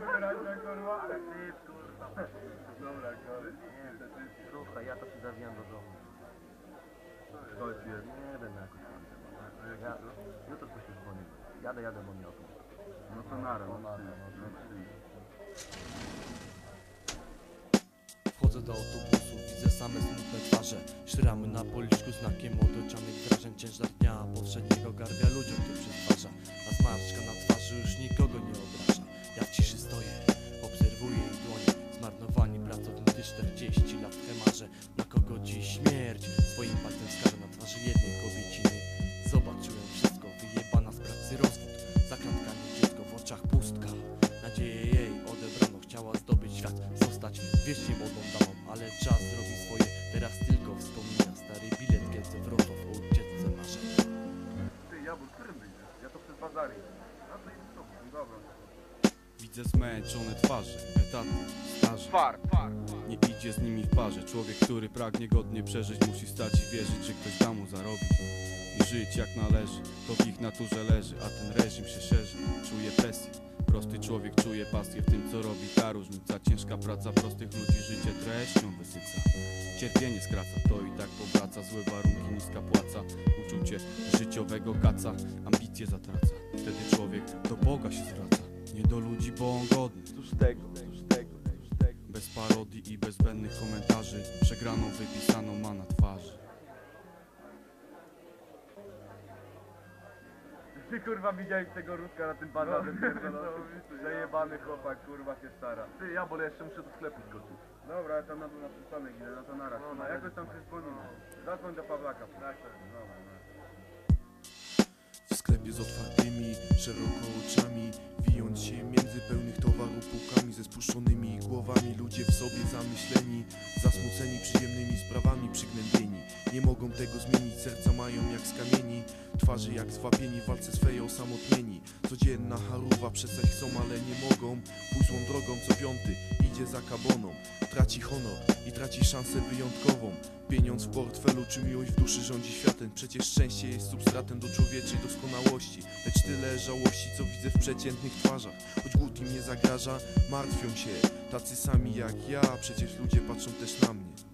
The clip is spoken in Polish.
Kurwa, kurwa, ale ty, kurwa. Dobra, kurwa. Nie, to ty. Słuchaj, ja to się zawijam do domu. To jest jest. Nie wiem jakoś tam. A jak Ja, to? jutro coś już dzwonię. Jadę, jadę, bo nie o to. No to nara, No no nara, no no. Wchodzę do autobusu, widzę same smutne twarze Szramy na policzku znakiem otoczonych wrażeń Ciężar dnia powszedniego garbia ludziom to przetwarza A zmarszczka na twarzy już nikogo nie obraża Ja w ciszy świat Zostać wiecznie młodą damą, ale czas robi swoje Teraz tylko wspomina stary bilet Kielce Wrocław o ucieczce marzeń Ty, Jabłon, którym wyjdziesz? Ja to przez bazari. No to jest to, no dobra. Widzę zmęczone twarze, etaty, staże Far, far. Nie idzie z nimi w parze Człowiek, który pragnie godnie przeżyć Musi stać i wierzyć, że ktoś da mu zarobić I żyć jak należy To w ich naturze leży, a ten reżim się szerzy Czuje presję Prosty człowiek czuje pasję w tym co robi ta różnica. Ciężka praca prostych ludzi życie treścią wysyca. Cierpienie skraca, to i tak powraca. Złe warunki, niska płaca. Uczucie życiowego kaca Ambicje zatraca. Wtedy człowiek do Boga się zwraca Nie do ludzi, bo on godny. Cóż tego, cóż tego, bez parodii i bez zbędnych komentarzy. Przegraną wypisaną ma na twarzy Ty kurwa widziałeś tego Ruska na tym bazarze pierdolony? Zajebany chłopak, kurwa się stara. Ty, ja bo jeszcze muszę do sklepu skoczyć. Dobra, ja tam na dół na przystanek idę, no to naraz. No, jakoś tam się dzwonimy. Zadzwoń do Pawlaka. Tak, tak. Dobra, no. W sklepie z otwartymi, szeroko oczami Wijąc się między pełnych towaru półkami Ze spuszczonymi głowami Ludzie w sobie zamyśleni Zasmuceni przyjemnymi sprawami przygnębieni Nie mogą tego zmienić, serca mają jak z kamieni Twarzy jak zwapieni walce swej osamotnieni. Codzienna haruwa, przestać chcą, ale nie mogą. Pójść złą drogą, co piąty idzie za kaboną. Traci honor i traci szansę wyjątkową. Pieniądz w portfelu czy miłość w duszy rządzi światem? Przecież szczęście jest substratem do człowieczej doskonałości. Lecz tyle żałości, co widzę w przeciętnych twarzach. Choć głód im nie zagraża, martwią się Tacy sami jak ja, przecież ludzie patrzą też na mnie